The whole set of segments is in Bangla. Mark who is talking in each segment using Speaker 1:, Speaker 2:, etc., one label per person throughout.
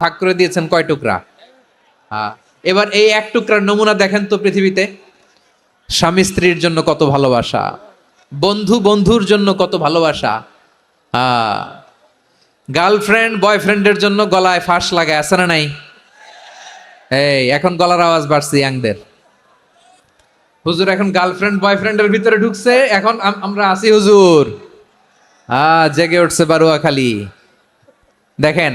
Speaker 1: ভাগ করে দিয়েছেন কয় টুকরা? হ্যাঁ। এবার এই এক টুকরার নমুনা দেখেন তো পৃথিবীতে। স্বামী স্ত্রীর জন্য কত ভালোবাসা, বন্ধু বন্ধুর জন্য কত ভালোবাসা। গার্লফ্রেন্ড বয়ফ্রেন্ডের জন্য গলায় ফাঁস লাগে, আছে না নাই? এই, এখন গলার আওয়াজ বাড়ছে ইয়াংদের। হুজুর, এখন গার্লফ্রেন্ড বয়ফ্রেন্ডের ভিতরে ঢুকছে, এখন আমরা আছি হুজুর। হ্যাঁ জেগে উঠছে বারুয়া খালি দেখেন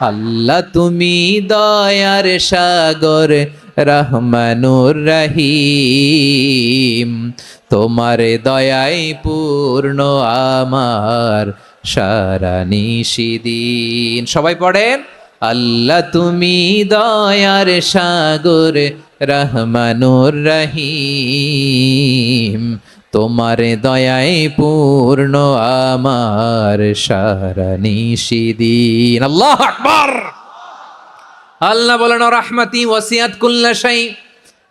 Speaker 1: আল্লাহ তুমি দয়ার সাগর, রহমানুর রহিম। তোমার দয়াই পূর্ণ আমার, সারা নিশিদিন সবাই পড়েন, আল্লাহ তুমি দয়ার সাগর, রহমানুর রহিম। তোমার দয়াই পূর্ণ আমার সারা আল্লাহ আকবার। আল্লাহ বলেন রহমাতি ওয়াসিয়াত কুল্লা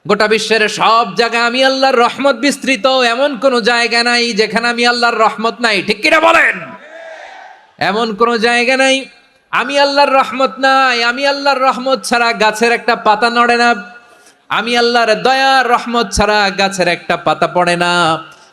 Speaker 1: গোটা বিশ্বের সব জায়গায় আমি আল্লাহর রহমত বিস্তৃত, এমন কোন জায়গা নাই যেখানে আমি আল্লাহর রহমত নাই। ঠিক কিনা বলেন? এমন কোন জায়গা নাই, আমি আল্লাহর রহমত নাই, আমি আল্লাহর রহমত ছাড়া গাছের একটা পাতা নড়ে না। আমি আল্লাহর দয়ার রহমত ছাড়া গাছের একটা পাতা পড়ে না।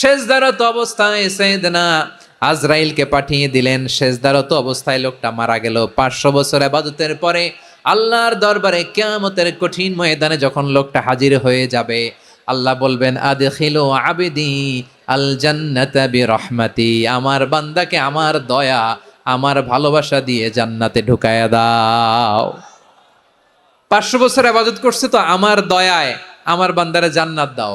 Speaker 1: শেষদারত অবস্থায় সেদনা আজরাইলকে পাঠিয়ে দিলেন। শেষদারত অবস্থায় লোকটা মারা গেল। পাঁচশো বছর আবাদতের পরে আল্লাহর দরবারে কেয়ামতের কঠিন ময়দানে যখন লোকটা হাজির হয়ে যাবে, আল্লাহ বলবেন, আদখিলু আবেদি আল জান্নাতা বিরহমাতি। আমার বান্দাকে আমার দয়া, আমার ভালোবাসা দিয়ে জান্নাতে ঢুকায়া দাও। পাঁচশো বছর আবাদত করছে তো আমার দয়ায়, আমার বান্দারে জান্নাত দাও।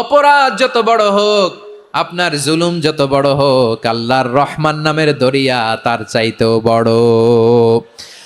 Speaker 1: অপরাধ যত বড় হোক, আপনার জুলুম যত বড় হোক, আল্লাহর রহমান নামের দরিয়া তার চাইতেও বড়।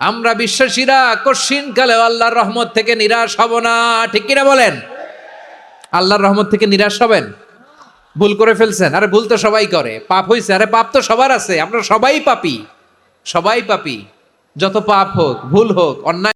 Speaker 1: আমরা বিশ্বাসীরা কশিন কালে আল্লাহর রহমত থেকে নিরাশ হব না। ঠিক কিনা বলেন? আল্লাহর রহমত থেকে নিরাশ হবেন? ভুল করে ফেলছেন। আরে ভুল তো সবাই করে। পাপ হয়েছে আরে পাপ তো সবার আছে। আমরা সবাই পাপি। সবাই পাপি। যত পাপ হোক, ভুল হোক, অন্যায়